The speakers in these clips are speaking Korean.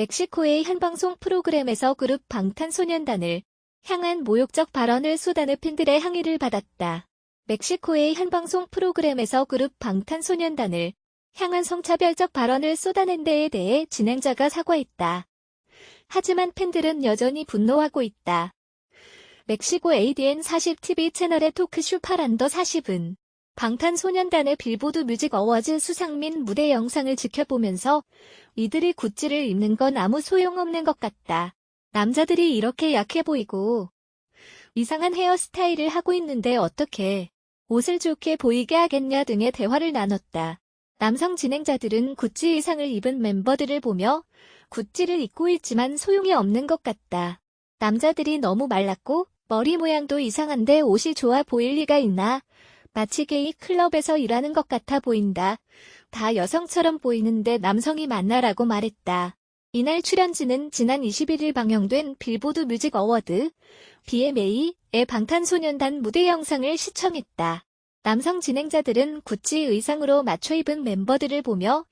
멕시코의 한 방송 프로그램에서 그룹 방탄소년단을 향한 모욕적 발언을 쏟아내 팬들의 항의를 받았다. 멕시코의 한 방송 프로그램에서 그룹 방탄소년단을 향한 성차별적 발언을 쏟아낸 데에 대해 진행자가 사과했다. 하지만 팬들은 여전히 분노하고 있다. 멕시코 ADN 40TV 채널의 토크쇼 파란더 40은 방탄소년단의 빌보드 뮤직 어워즈 수상 및 무대 영상을 지켜보면서 이들이 구찌를 입는 건 아무 소용없는 것 같다. 남자들이 이렇게 약해 보이고 이상한 헤어스타일을 하고 있는데 어떻게 옷을 좋게 보이게 하겠냐 등의 대화를 나눴다. 남성 진행자들은 구찌 의상을 입은 멤버들을 보며 구찌를 입고 있지만 소용이 없는 것 같다. 남자들이 너무 말랐고 머리 모양도 이상한데 옷이 좋아 보일 리가 있나? 마치 게이 클럽에서 일하는 것 같아 보인다. 다 여성처럼 보이는데 남성이 맞나라고 말했다. 이날 출연진은 지난 21일 방영된 빌보드 뮤직 어워드 BMA의 방탄소년단 무대 영상을 시청했다. 남성 진행자들은 구찌 의상으로 맞춰 입은 멤버들을 보며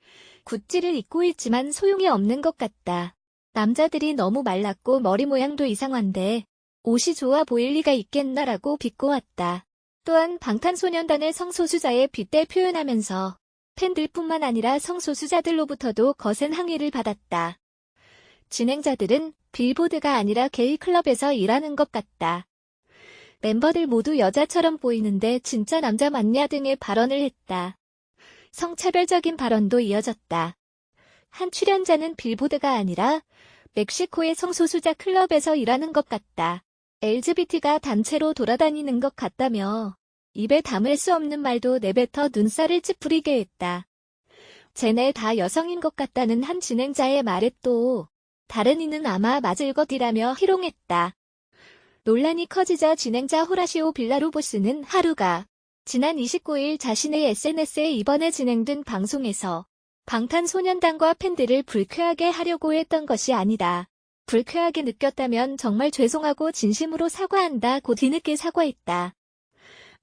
구찌를 입고 있지만 소용이 없는 것 같다. 남자들이 너무 말랐고 머리 모양도 이상한데 옷이 좋아 보일 리가 있겠나라고 비꼬았다. 또한 방탄소년단의 성소수자의 빗대 표현하면서 팬들뿐만 아니라 성소수자들로부터도 거센 항의를 받았다. 진행자들은 빌보드가 아니라 게이 클럽에서 일하는 것 같다. 멤버들 모두 여자처럼 보이는데 진짜 남자 맞냐 등의 발언을 했다. 성차별적인 발언도 이어졌다. 한 출연자는 빌보드가 아니라 멕시코의 성소수자 클럽에서 일하는 것 같다. LGBT가 단체로 돌아다니는 것 같다며 입에 담을 수 없는 말도 내뱉어 눈살을 찌푸리게 했다. 쟤네 다 여성인 것 같다는 한 진행자의 말에 또 다른 이는 아마 맞을 것이라며 희롱했다. 논란이 커지자 진행자 호라시오 빌라로보스는 하루가 지난 29일 자신의 SNS에 이번에 진행된 방송에서 방탄소년단과 팬들을 불쾌하게 하려고 했던 것이 아니다. 불쾌하게 느꼈다면 정말 죄송하고 진심으로 사과한다고 뒤늦게 사과했다.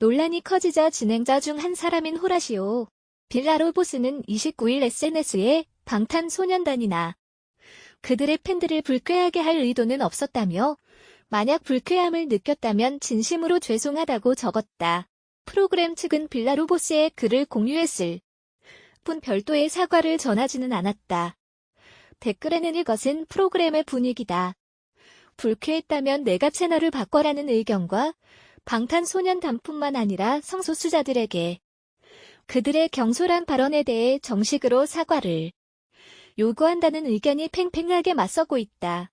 논란이 커지자 진행자 중 한 사람인 호라시오. 빌라로보스는 29일 SNS에 방탄소년단이나 그들의 팬들을 불쾌하게 할 의도는 없었다며 만약 불쾌함을 느꼈다면 진심으로 죄송하다고 적었다. 프로그램 측은 빌라로보스의 글을 공유했을 뿐 별도의 사과를 전하지는 않았다. 댓글에는 이것은 프로그램의 분위기다. 불쾌했다면 내가 채널을 바꿔라는 의견과 방탄소년단뿐만 아니라 성소수자들에게 그들의 경솔한 발언에 대해 정식으로 사과를 요구한다는 의견이 팽팽하게 맞서고 있다.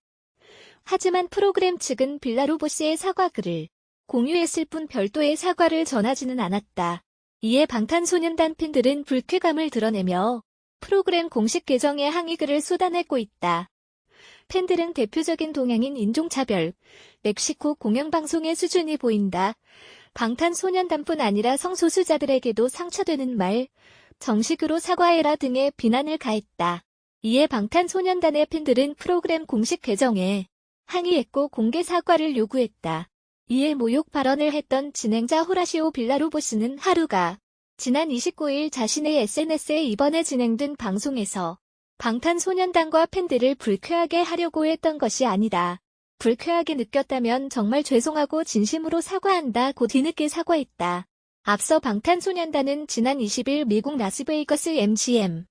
하지만 프로그램 측은 빌라로보스의 사과글을 공유했을 뿐 별도의 사과를 전하지는 않았다. 이에 방탄소년단 팬들은 불쾌감을 드러내며 프로그램 공식 계정에 항의글을 쏟아내고 있다. 팬들은 대표적인 동양인 인종차별, 멕시코 공영방송의 수준이 보인다. 방탄소년단뿐 아니라 성소수자들에게도 상처되는 말, 정식으로 사과해라 등의 비난을 가했다. 이에 방탄소년단의 팬들은 프로그램 공식 계정에 항의했고 공개 사과를 요구했다. 이에 모욕 발언을 했던 진행자 호라시오 빌라로보스는 하루가 지난 29일 자신의 SNS에 이번에 진행된 방송에서 방탄소년단과 팬들을 불쾌하게 하려고 했던 것이 아니다. 불쾌하게 느꼈다면 정말 죄송하고 진심으로 사과한다고 뒤늦게 사과했다. 앞서 방탄소년단은 지난 20일 미국 라스베이거스 MGM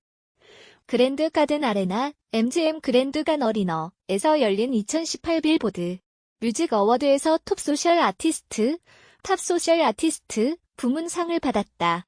그랜드 가든 아레나 MGM 그랜드 간 어리너에서 열린 2018 빌보드 뮤직 어워드에서 톱 소셜 아티스트, 탑 소셜 아티스트 부문상을 받았다.